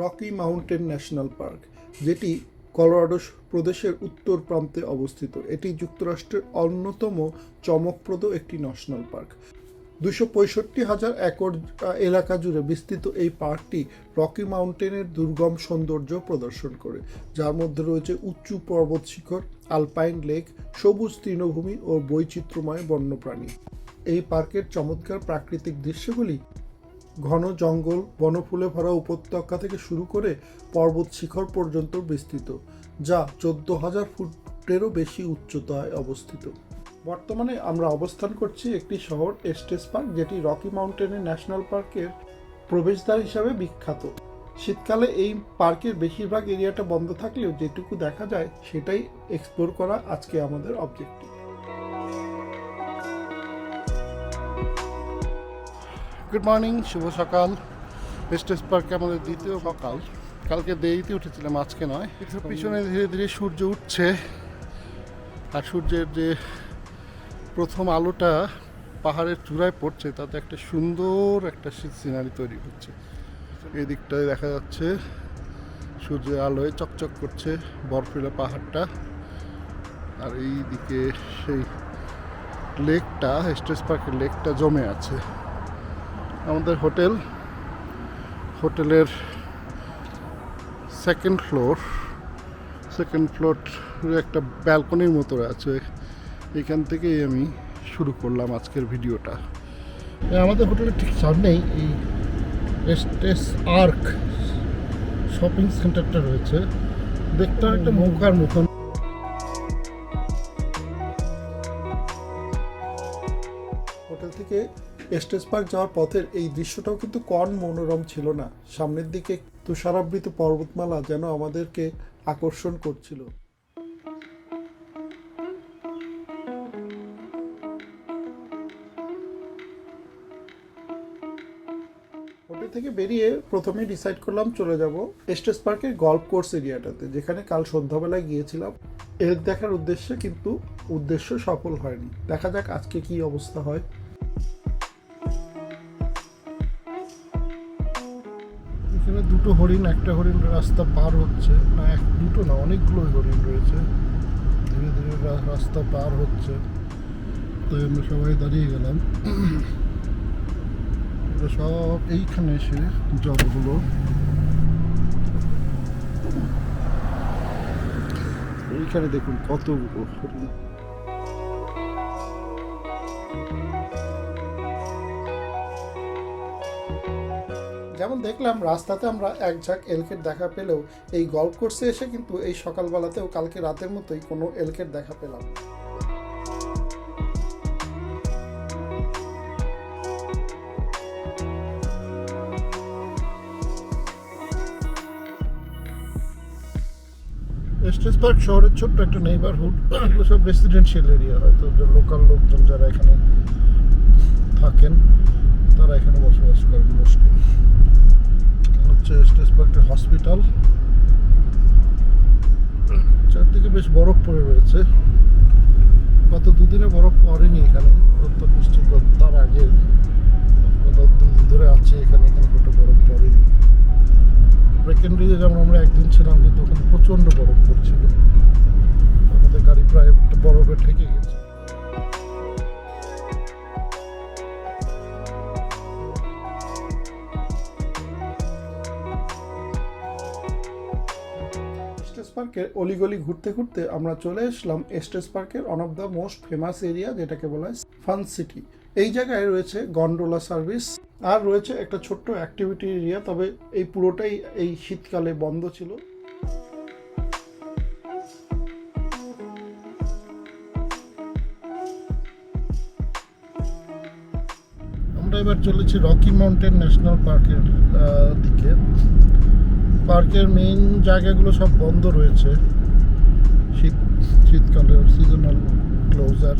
Rocky Mountain National Park, যেটি Colorado প্রদেশের উত্তর প্রান্তে অবস্থিত। এটি যুক্তরাষ্ট্রের অন্যতম চমকপ্রদ একটি ন্যাশনাল পার্ক। দুশো পঁয়ষট্টি হাজার একর এলাকা জুড়ে বিস্তৃত এই পার্কটি রকি মাউন্টেনের দুর্গম সৌন্দর্য প্রদর্শন করে। যার মধ্যে রয়েছে উঁচু পর্বত শিখর আলপাইন লেক, সবুজ তৃণভূমি ও বৈচিত্র্যময় বন্যপ্রাণী। এই পার্কের চমৎকার প্রাকৃতিক দৃশ্যগুলি ঘন জঙ্গল, বনফুলে ভরা উপত্যকা থেকে শুরু করে পর্বত শিখর পর্যন্ত বিস্তৃত, যা চোদ্দ হাজার ফুটেরও বেশি উচ্চতায় অবস্থিত। বর্তমানে আমরা অবস্থান করছি একটি শহর, এস্টেস পার্ক, যেটি রকি মাউন্টেনের ন্যাশনাল পার্কের প্রবেশদ্বার হিসাবে বিখ্যাত। শীতকালে এই পার্কের বেশিরভাগ এরিয়াটা বন্ধ থাকলেও যেটুকু দেখা যায়, সেটাই এক্সপ্লোর করা আজকে আমাদের অবজেক্টিভ গুড মর্নিং শুভ সকাল। স্টেজ পার্কে আমাদের দ্বিতীয় সকাল? কালকে দেরিতে উঠেছিলাম আজকে নয়। একটু পিছনে ধীরে ধীরে সূর্য উঠছে। আর সূর্যের যে প্রথম আলোটা পাহাড়ের চূড়ায় পড়ছে তাতে একটা সুন্দর একটা সিনারি তৈরি হচ্ছে। এই দিকটায় দেখা যাচ্ছে সূর্যের আলোয় চকচক করছে বরফিলা পাহাড়টা। আর এই দিকে সেই লেকটা স্টেজ পার্কের লেকটা জমে আছে। আমাদের হোটেল। হোটেলের সেকেন্ড ফ্লোর সেকেন্ড ফ্লোর একটা ব্যালকনির মতো আছে। এখান থেকেই আমি শুরু করলাম আজকের ভিডিওটা। আমাদের হোটেলের ঠিক সামনেই এই এস্টেস আর্ক শপিং সেন্টারটা রয়েছে। দেখতে একটা নৌকার মতন। হোটেল থেকে এস্টেজ পার্ক যাওয়ার পথের এই দৃশ্যটাও কিন্তু কম মনোরম ছিল না। সামনের দিকে তুষারাবৃত পর্বতমালা যেন আমাদেরকে আকর্ষণ করছিল। হোটেল থেকে বেরিয়ে প্রথমে ডিসাইড করলাম চলে যাব এস্টেস পার্কের গল্ফ কোর্স এরিয়াটাতে, যেখানে কাল সন্ধ্যাবেলায় গিয়েছিলাম। এর দেখার উদ্দেশ্যে কিন্তু উদ্দেশ্য সফল হয়নি। দেখা যাক আজকে কি অবস্থা হয়। এখানে দুটো হরিণ, একটা হরিণ রাস্তা পার হচ্ছে, না, এক, দুটো না, অনেকগুলো হরিণ রয়েছে। ধীরে ধীরে রাস্তা পার হচ্ছে। তাই আমরা সবাই দাঁড়িয়ে গেলাম। সব এইখানে এসে জলগুলো এইখানে দেখুন কতগুলো হরিণ। যেমন দেখলাম, রাস্তাতে আমরা এক ঝাঁক এলকের দেখা পেলেও এই গল্ফ কোর্সে এসে কিন্তু এই সকালবেলাতেও কালকে রাতের মতোই কোনো এলকের দেখা পেলাম। এস্টেস পার্ক শহরের ছোট্ট একটা নেইবারহুড এগুলো সব রেসিডেন্সিয়াল এরিয়া হয়তো লোকাল লোকজন যারা এখানে থাকেন, তারা এখানে বসবাস করেন মোস্টলি হচ্ছে এস্টেস পার্কের হসপিটাল। চারদিকে বেশ বরফ পড়ে রয়েছে। গত দুদিনে বরফ পড়েনি এখানে। গত বৃষ্টি তার আগে। দুদিন ধরে আছে এখানে এখানে কোনো বরফ পড়েনি। ব্রেকেন্ড্রিজে যেমন আমরা একদিন ছিলাম, কিন্তু ওখানে প্রচণ্ড বরফ পড়ছিল। আমাদের গাড়ি প্রায় বরফে ঠেকে গেছে। পার্কের অলিগলি ঘুরতে ঘুরতে আমরা চলে আসলাম এস্টেস পার্কের one of the most famous area যেটাকে বলা হয় ফান সিটি। এই জায়গায় রয়েছে গন্ডোলা সার্ভিস আর রয়েছে একটা ছোট্ট অ্যাক্টিভিটি এরিয়া তবে এই পুরোটাই এই শীতকালে বন্ধ ছিল। আমরা এবার চলেছি রকি মাউন্টেন ন্যাশনাল পার্কের দিকে। পার্কের মেইন জায়গাগুলো সব বন্ধ রয়েছে। শীত, শীতকালে সিজনাল ক্লোজার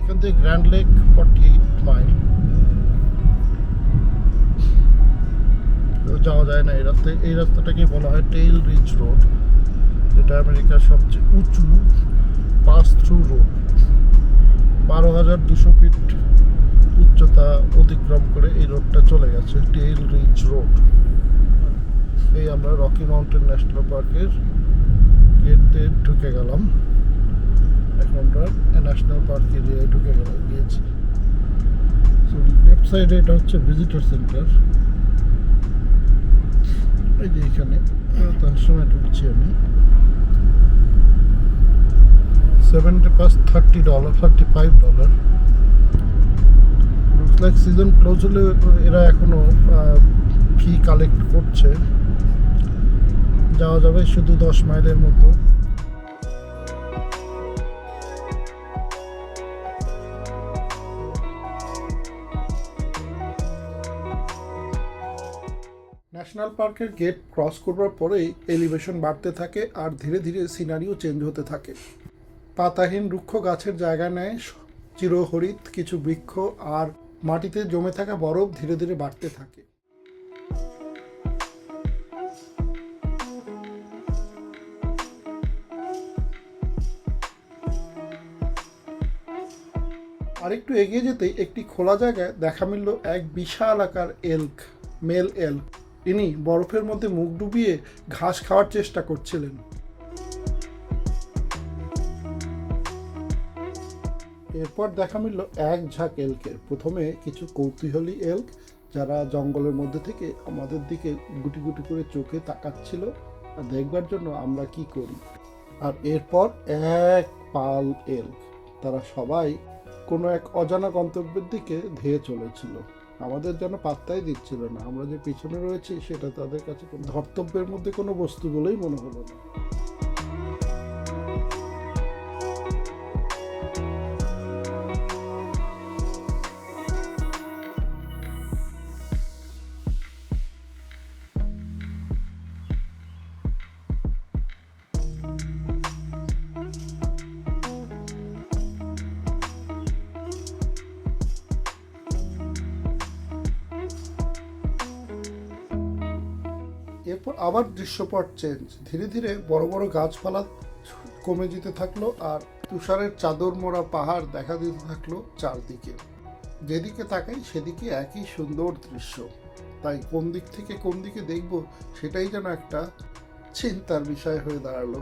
এখান থেকে Grand Lake forty eight mile যাওয়া যায় না। এই রাস্তায় এই রাস্তাটাকে বলা হয় টেইল রিচ রোড যেটা আমেরিকার সবচেয়ে উঁচু পাস থ্রু রোড বারো হাজার দুশো ফিট উচ্চতা অতিক্রম করে এই রোডটা চলে গেছে টেইল রিচ রোড এই আমরা রকি মাউন্টেন ন্যাশনাল পার্কের গেটে ঢুকে গেলাম। এখন আমরা ন্যাশনাল পার্ক এরিয়ায় ঢুকে গেলাম, গিয়েছি। লেফট সাইডে এটা হচ্ছে ভিজিটর সেন্টার এই যে এখানে তার সময় ঢুকছি আমি। Seventy pass thirty dollar thirty five dollar like season close হলে এরা এখনও ফি কালেক্ট করছে। যাওয়া যাবে শুধু দশ মাইলের মতো। ন্যাশনাল পার্কের গেট ক্রস করবার পরেই এলিভেশন বাড়তে থাকে আর ধীরে ধীরে সিনারিও চেঞ্জ হতে থাকে। পাতাহীন রুক্ষ গাছের জায়গা নেয় চিরহরিত কিছু বৃক্ষ আর মাটিতে জমে থাকা বরফ ধীরে ধীরে বাড়তে থাকে। আরেকটু এগিয়ে যেতেই একটি খোলা জায়গায় দেখা মিলল এক বিশাল আকার এল্ক, মেল এল্ক। ইনি বরফের মধ্যে মুখ ডুবিয়ে ঘাস খাওয়ার চেষ্টা করছিলেন। এরপর দেখা মিলল এক ঝাঁক এলকের। প্রথমে কিছু কৌতূহলী এল্ক, যারা জঙ্গলের মধ্যে থেকে আমাদের দিকে গুটি গুটি করে চোখে তাকাচ্ছিল আর দেখবার জন্য আমরা কি করি? আর এরপর এক পাল এল্ক, তারা সবাই কোনো এক অজানা গন্তব্যের দিকে ধেয়ে চলেছিল। আমাদের যেন পাত্তাই দিচ্ছিল না। আমরা যে পিছনে রয়েছি, সেটা তাদের কাছে কোনো ধর্তব্যের মধ্যে কোনো বস্তু বলেই মনে হলো না। আবার দৃশ্যপট চেঞ্জ ধীরে ধীরে বড় বড় গাছপালা কমে যেতে থাকল আর তুষারের চাদর মোড়া পাহাড় দেখা দিতে থাকল চারদিকে। যেদিকে তাকাই সেদিকে একই সুন্দর দৃশ্য। তাই কোন দিক থেকে কোন দিকে দেখব সেটাই যেন একটা চিন্তার বিষয় হয়ে দাঁড়াল।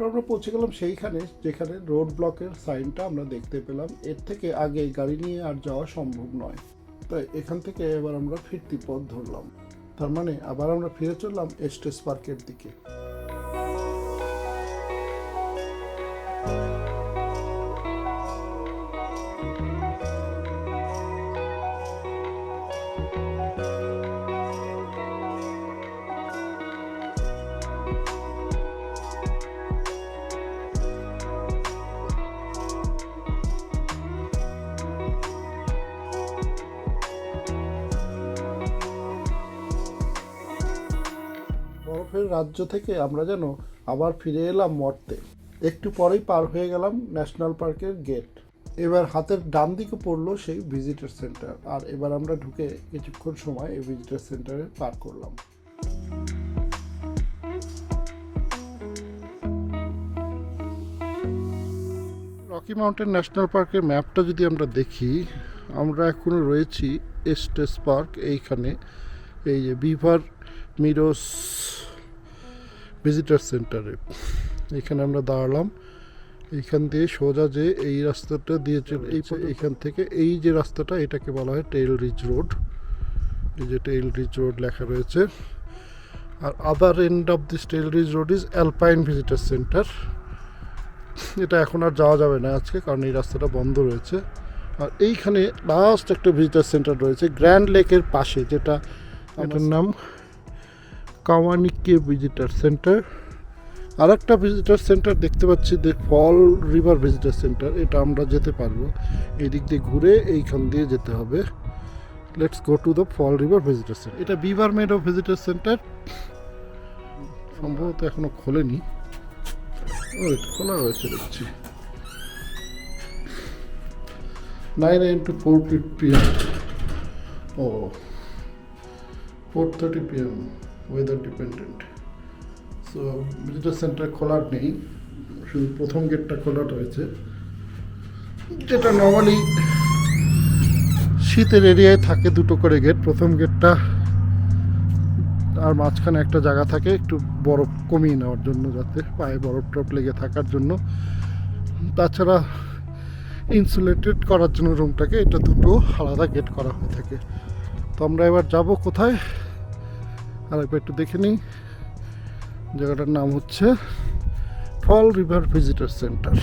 এরপর আমরা পৌঁছে গেলাম সেইখানে, যেখানে রোড ব্লকের সাইনটা আমরা দেখতে পেলাম। এর থেকে আগে গাড়ি নিয়ে আর যাওয়া সম্ভব নয়। তাই এখান থেকে এবার আমরা ফিরতি পথ ধরলাম। তার মানে আবার আমরা ফিরে চললাম এস্টেস পার্কের দিকে। বরফের রাজ্য থেকে আমরা যেন আবার ফিরে এলাম মর্তে। একটু পরেই পার হয়ে গেলাম ন্যাশনাল পার্কের গেট। এবার হাতের ডান দিকে পড়ল সেই ভিজিটার সেন্টার, আর এবার আমরা ঢুকে কিছুক্ষণ সময় এই ভিজিটার সেন্টারে পার করলাম। রকি মাউন্টেন ন্যাশনাল পার্কের ম্যাপটা যদি আমরা দেখি, আমরা এখনও রয়েছি এস্টেস পার্ক, এইখানে এই যে বিভার মিরোস ভিজিটার সেন্টারে এখানে আমরা দাঁড়ালাম। এইখান দিয়ে সোজা যে এই রাস্তাটা দিয়ে চলে এই এইখান থেকে এই যে রাস্তাটা এটাকে বলা হয় টেইল রিচ রোড এই যে টেইল রিচ রোড লেখা রয়েছে। আর other end of this trail ridge road is Alpine visitor center এটা এখন আর যাওয়া যাবে না আজকে কারণ এই রাস্তাটা বন্ধ রয়েছে। আর এইখানে লাস্ট একটা ভিজিটার সেন্টার রয়েছে গ্র্যান্ড লেকের পাশে যেটা এটার নাম কাওয়ানিকে ভিজিটার সেন্টার আর একটা ভিজিটার সেন্টার দেখতে পাচ্ছি যে ফল রিভার ভিজিটার সেন্টার এটা আমরা যেতে পারব। এই দিক দিয়ে ঘুরে এইখান দিয়ে যেতে হবে। Let's go to the Fall River visitor center এটা Beaver made of visitor centre সম্ভবত এখনও খোলেনি। খোলা রয়েছে, দেখছি। Nine AM to four PM O four thirty PM weather dependent so visitor center খোলার নেই। শুধু প্রথম গেটটা খোলা রয়েছে। যেটা নর্মালি শীতের এরিয়ায় থাকে দুটো করে গেট প্রথম গেটটা আর মাঝখানে একটা জায়গা থাকে, একটু বরফ কমিয়ে নেওয়ার জন্য যাতে পায়ে বরফ টরফ লেগে থাকার জন্য। তাছাড়া ইনসুলেটেড করার জন্য রুমটাকে এটা দুটো আলাদা গেট করা হয়ে থাকে। তো আমরা এবার যাব কোথায়? আর একবার একটু দেখে নিই। জায়গাটার নাম হচ্ছে Fall River visitor center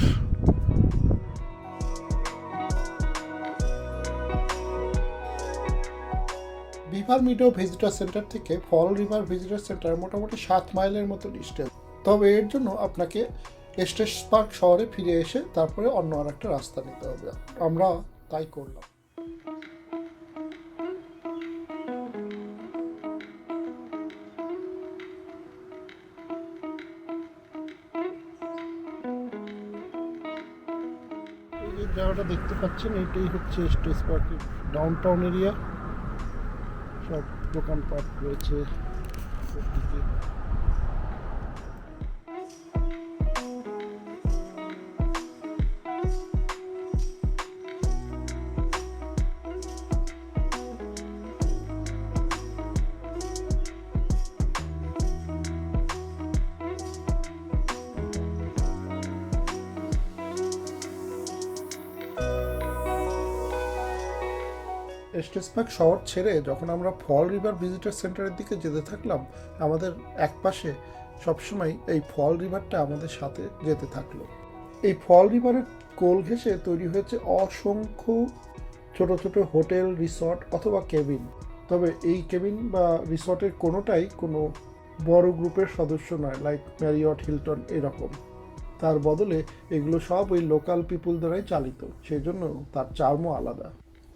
Beaver meadow visitor center থেকে ফল রিভার ভিজিটার সেন্টার মোটামুটি সাত মাইলের মতো ডিস্টেন্স তবে এর জন্য আপনাকে এস্টেস পার্ক শহরে ফিরে এসে তারপরে অন্য আর একটা রাস্তা নিতে হবে। আমরা তাই করলাম। পাচ্ছেন এটাই হচ্ছে স্টেজ পার্কের ডাউন টাউন এরিয়া সব দোকানপাট রয়েছে। দিকে এস্টেস পার্ক শহর ছেড়ে যখন আমরা ফল রিভার ভিজিটার সেন্টারের দিকে যেতে থাকলাম, আমাদের এক পাশে সবসময় এই ফল রিভারটা আমাদের সাথে যেতে থাকল। এই ফল রিভারের কোল ঘেঁষে তৈরি হয়েছে অসংখ্য ছোট ছোট হোটেল, রিসর্ট অথবা কেবিন। তবে এই কেবিন বা রিসর্টের কোনোটাই কোনো বড় গ্রুপের সদস্য নয়, লাইক ম্যারিয়ট, হিলটন এরকম। তার বদলে এগুলো সব ওই লোকাল পিপুল দ্বারাই চালিত, সেই জন্য তার চার্মও আলাদা।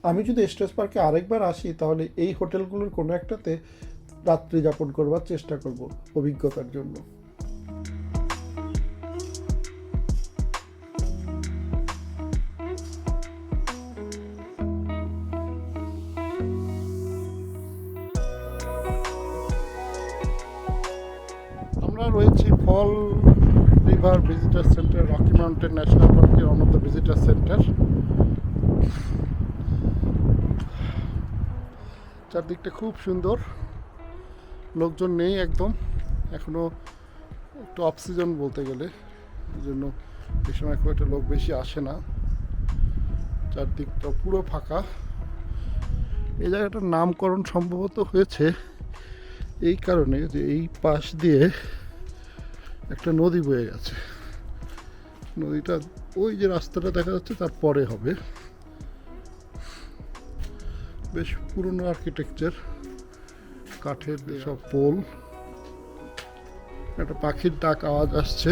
আমি যদি স্টেজ পার্কে আরেকবার আসি, তাহলে এই হোটেলগুলোর কোনো একটাতে রাত্রি যাপন করবার চেষ্টা করব অভিজ্ঞতার জন্য। আমরা রয়েছি Fall River visitor center, Rocky Mountain National পার্কের one of the visitor center চারদিকটা খুব সুন্দর। লোকজন নেই একদম। এখনও একটু অফ সিজন বলতে গেলে। এই জন্য এই সময় খুব একটা লোক বেশি আসে না। চারদিকটা পুরো ফাঁকা। এই জায়গাটার নামকরণ সম্ভবত হয়েছে এই কারণে যে এই পাশ দিয়ে একটা নদী বয়ে গেছে। নদীটা ওই যে রাস্তাটা দেখা যাচ্ছে তার পরে হবে। বেশ পুরনো আর্কিটেকচার কাঠের সব পোল একটা পাখির ডাক আওয়াজ আসছে।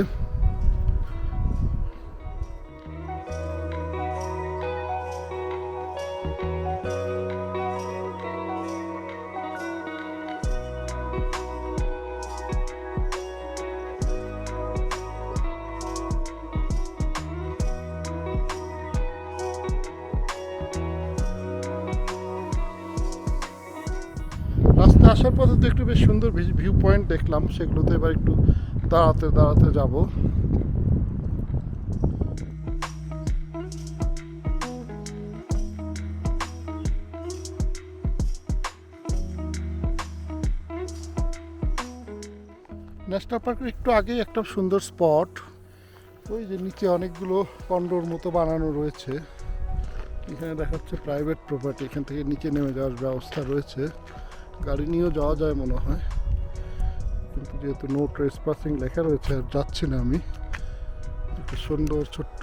সেগুলোতে এবার একটু দাঁড়াতে দাঁড়াতে যাব। ন্যাশনাল পার্কের একটু আগেই একটা সুন্দর স্পট ওই যে নিচে অনেকগুলো কন্ডোর মতো বানানো রয়েছে। এখানে দেখা যাচ্ছে প্রাইভেট প্রপার্টি এখান থেকে নিচে নেমে যাওয়ার ব্যবস্থা রয়েছে। গাড়ি নিয়েও যাওয়া যায় মনে হয়। যেহেতু নো ট্রেস পাসিং লেখা রয়েছে আর যাচ্ছি না আমি। একটা সুন্দর ছোট্ট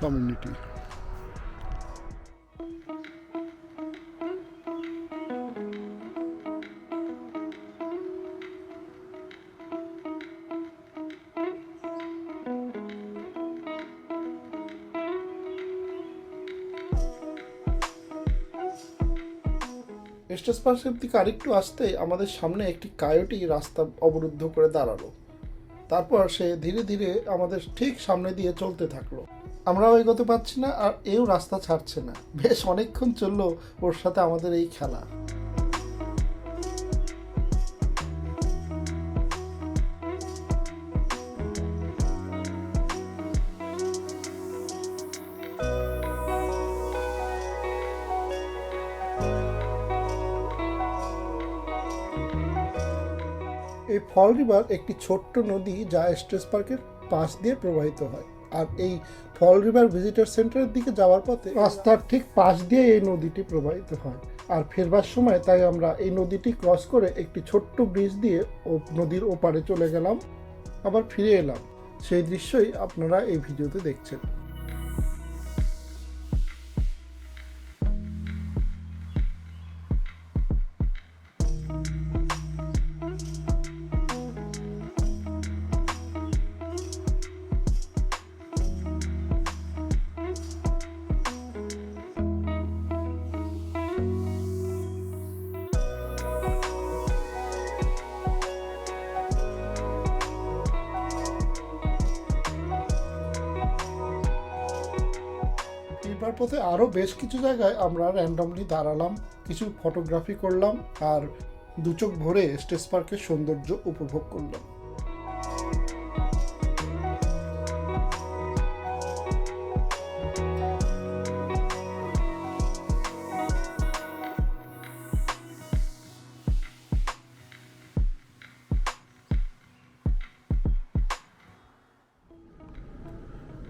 কমিউনিটি পার্কের দিকে আরেকটু আসতে আমাদের সামনে একটি কায়োটি রাস্তা অবরুদ্ধ করে দাঁড়াল। তারপর সে ধীরে ধীরে আমাদের ঠিক সামনে দিয়ে চলতে থাকল। আমরাও এগোতে পারছি না আর এও রাস্তা ছাড়ছে না। বেশ অনেকক্ষণ চলল ওর সাথে আমাদের এই খেলা। এই ফল রিভার একটি ছোট্ট নদী যা স্ট্রেস পার্কের পাশ দিয়ে প্রবাহিত হয়। আর এই ফল রিভার ভিজিটার সেন্টারের দিকে যাওয়ার পথে রাস্তার ঠিক পাশ দিয়ে এই নদীটি প্রবাহিত হয়। আর ফেরবার সময় তাই আমরা এই নদীটি ক্রস করে একটি ছোট্ট ব্রিজ দিয়ে ও নদীর ওপারে চলে গেলাম। আবার ফিরে এলাম। সেই দৃশ্যই আপনারা এই ভিডিওতে দেখছেন। আরও বেশ কিছু জায়গায় আমরা র্যান্ডমলি দাঁড়ালাম, কিছু ফটোগ্রাফি করলাম আর দু চোখ ভরে স্টেজ পার্কের সৌন্দর্য উপভোগ করলাম।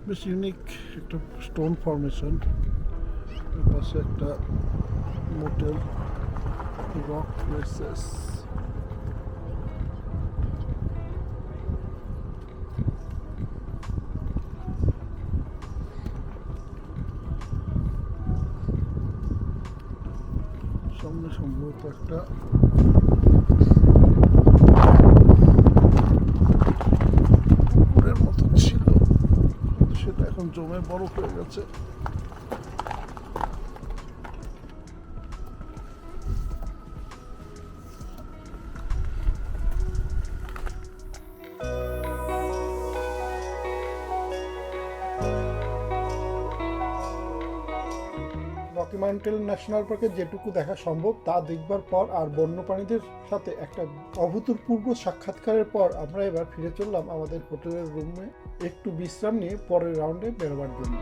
বেশ ইউনিক একটা স্টোন ফরমেশন পাশে একটা মোটেল রক প্লেসেস। সামনে সম্ভবত একটা পুকুরের মতো ছিল। সেটা এখন জমে বড় হয়ে গেছে। মাউন্টেন ন্যাশনাল পার্কে যেটুকু দেখা সম্ভব, তা দেখবার পর আর বন্যপ্রাণীদের সাথে একটা অভূতপূর্ব সাক্ষাৎকারের পর আমরা এবার ফিরে চললাম আমাদের হোটেলের রুমে। একটু বিশ্রাম নিয়ে পরের রাউন্ডে বেরোবার জন্য।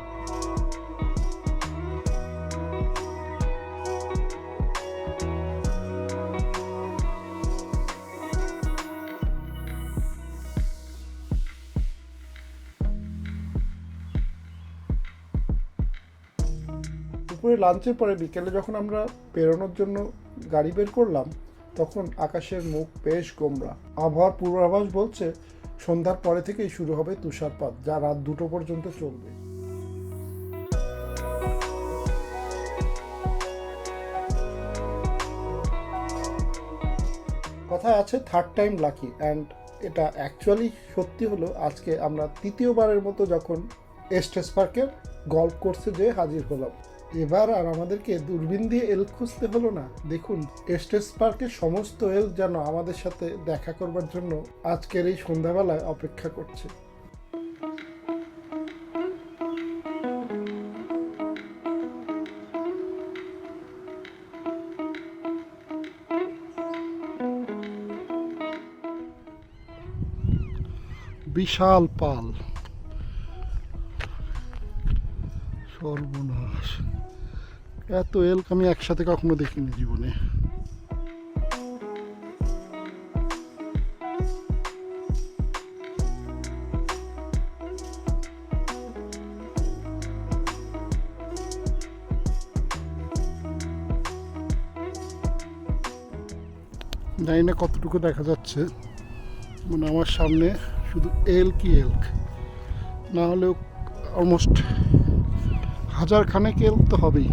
দুপুরে লাঞ্চের পরে বিকেলে যখন আমরা বেরোনোর জন্য গাড়ি বের করলাম, তখন আকাশের মুখ বেশ গোমরা। আবহাওয়ার পূর্বাভাস বলছে, সন্ধ্যার পরে থেকেই শুরু হবে তুষারপাত, যা রাত দুটো পর্যন্ত চলবে। কথায় আছে থার্ড টাইম লাকি অ্যান্ড এটা অ্যাকচুয়ালি সত্যি হলো, আজকে আমরা তৃতীয়বারের মতো যখন এস্টেস পার্কের গল্ফ কোর্সে যেয়ে হাজির হলাম। এবার আর আমাদেরকে দূরবীন দিয়ে এল খুঁজতে হলো না। দেখুন এস্টেস পার্কের সমস্ত এল যেন আমাদের সাথে দেখা করবার জন্য আজকের এই সন্ধ্যাবেলায় অপেক্ষা করছে। বিশাল পাল। সর্বনাশ। এত এলক আমি একসাথে কখনো দেখিনি জীবনে। জানি না কতটুকু দেখা যাচ্ছে মানে আমার সামনে শুধু এলক এলক না হলেও অলমোস্ট হাজার খানেক তো হবেই।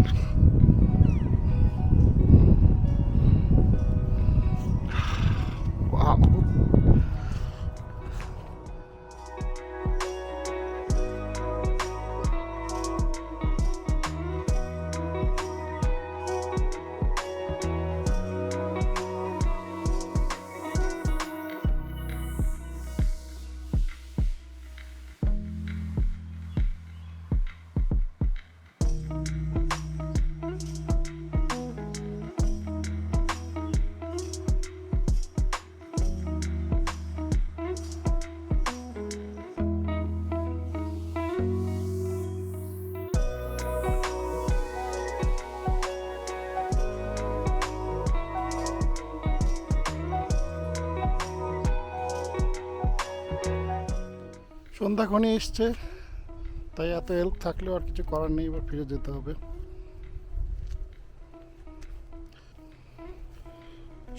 সন্ধ্যা ঘনিয়ে এসছে, তাই এত হেল্প থাকলেও আর কিছু করার নেই, এবার ফিরে যেতে হবে।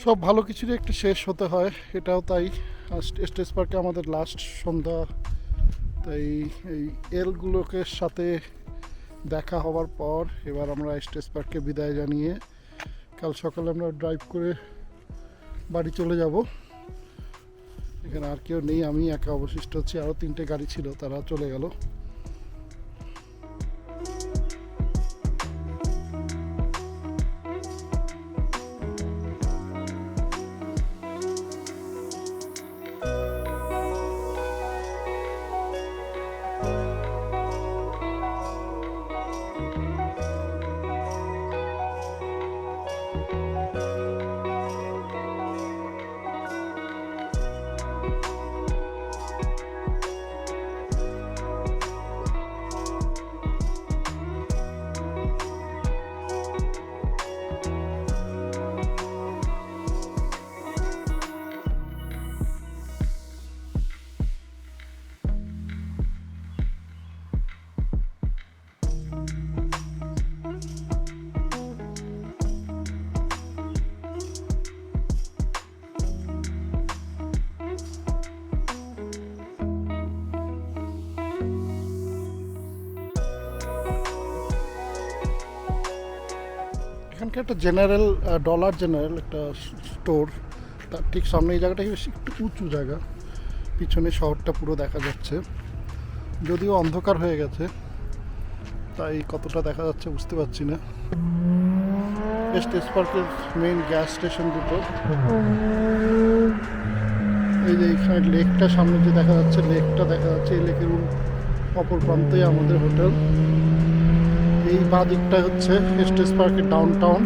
সব ভালো কিছুরই একটু শেষ হতে হয়, এটাও তাই। স্টেজ পার্কে আমাদের লাস্ট সন্ধ্যা, তাই এই এলগুলোকে সাথে দেখা হওয়ার পর এবার আমরা স্টেজ পার্ককে বিদায় জানিয়ে কাল সকালে আমরা ড্রাইভ করে বাড়ি চলে যাব। এখানে আর কেউ নেই। আমি একা অবশিষ্ট হচ্ছে আরও তিনটে গাড়ি ছিল, তারা চলে গেল। একটা জেনারেল ডলার জেনারেল একটা স্টোর তার ঠিক সামনে এই জায়গাটা বেশ একটু উঁচু জায়গা। পিছনে শহরটা পুরো দেখা যাচ্ছে। যদিও অন্ধকার হয়ে গেছে, তাই কতটা দেখা যাচ্ছে বুঝতে পারছি না। স্টেজ পার্কের মেইন গ্যাস স্টেশন দুটো। এই যে এখানে লেকটা সামনে যে দেখা যাচ্ছে লেকটা দেখা যাচ্ছে, এই লেকের অপর প্রান্তেই আমাদের হোটেল এই বাঁ দিকটা হচ্ছে স্টেজ পার্কের ডাউন টাউন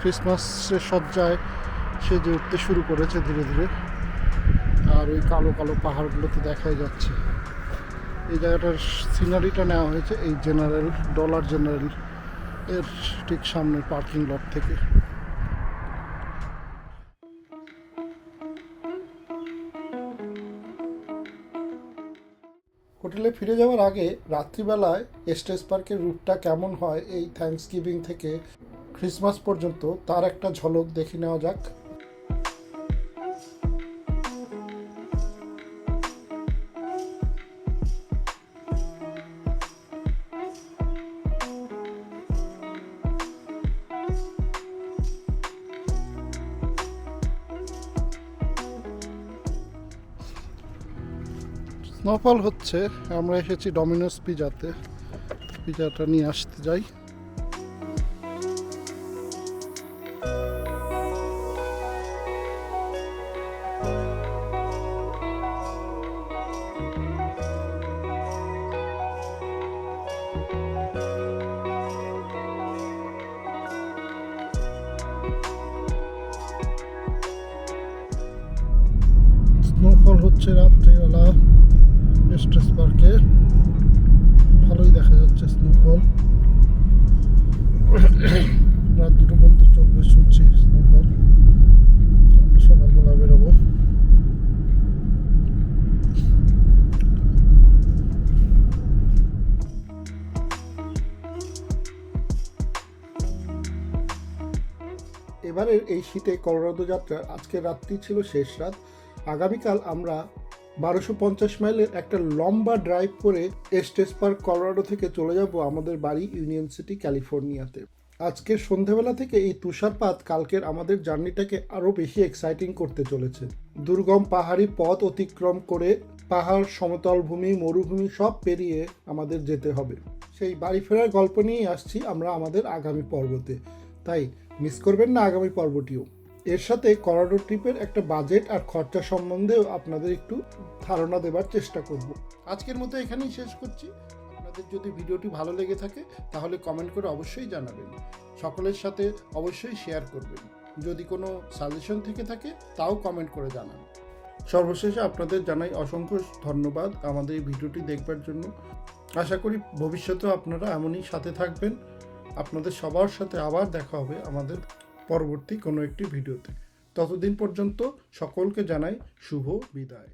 ক্রিসমাসের সজ্জায় যে উঠতে শুরু করেছে ধীরে ধীরে। আর ওই কালো কালো পাহাড়গুলোতে দেখাই যাচ্ছে। এই জায়গাটার সিনারিটা নেওয়া হয়েছে এই জেনারেল ডলার জেনারেল এর ঠিক সামনে পার্কিং লট থেকে। হোটেলে ফিরে যাওয়ার আগে রাত্রিবেলায় এস্টেস পার্কের রুটটা কেমন হয় এই থ্যাংকস গিভিং থেকে ক্রিসমাস পর্যন্ত তার একটা ঝলক দেখে নেওয়া যাক। স্নোফল হচ্ছে আমরা এসেছি ডমিনোস পিজাতে পিজাটা নিয়ে আসতে যাই। হচ্ছে রাত্রিবেলা। স্ট্রেস পার্কে ভালোই দেখা যাচ্ছে স্নোফল রাত দুটো পর্যন্ত চলবে, শুনছি স্নোফল সকালবেলা বেরোবো। এবারের এই শীতে কলোরাদো যাত্রার আজকের রাত্রি ছিল শেষ রাত। আগামীকাল আমরা বারোশো পঞ্চাশ মাইলের একটা লম্বা ড্রাইভ করে এস্টেস পার্ক, কলোরাডো থেকে চলে যাব আমাদের বাড়ি ইউনিয়ন সিটি, ক্যালিফোর্নিয়াতে। আজকের সন্ধেবেলা থেকে এই তুষারপাত কালকের আমাদের জার্নিটাকে আরও বেশি এক্সাইটিং করতে চলেছে। দুর্গম পাহাড়ি পথ অতিক্রম করে পাহাড়, সমতল ভূমি, মরুভূমি সব পেরিয়ে আমাদের যেতে হবে। সেই বাড়ি ফেরার গল্প নিয়েই আসছি আমরা আমাদের আগামী পর্বতে। তাই মিস করবেন না আগামী পর্বটিও। এর সাথে করাডো ট্রিপের একটা বাজেট আর খরচা সম্বন্ধেও আপনাদের একটু ধারণা দেবার চেষ্টা করব। আজকের মতো এখানেই শেষ করছি। আপনাদের যদি ভিডিওটি ভালো লেগে থাকে, তাহলে কমেন্ট করে অবশ্যই জানাবেন। সকলের সাথে অবশ্যই শেয়ার করবেন। যদি কোনো সাজেশন থেকে থাকে, তাও কমেন্ট করে জানান। সর্বশেষে আপনাদের জানাই অসংখ্য ধন্যবাদ আমাদের এই ভিডিওটি দেখবার জন্য। আশা করি ভবিষ্যতেও আপনারা এমনই সাথে থাকবেন। আপনাদের সবার সাথে আবার দেখা হবে আমাদের পরবর্তী কোনো একটি ভিডিওতে। ততদিন পর্যন্ত সকলকে জানাই শুভ বিদায়।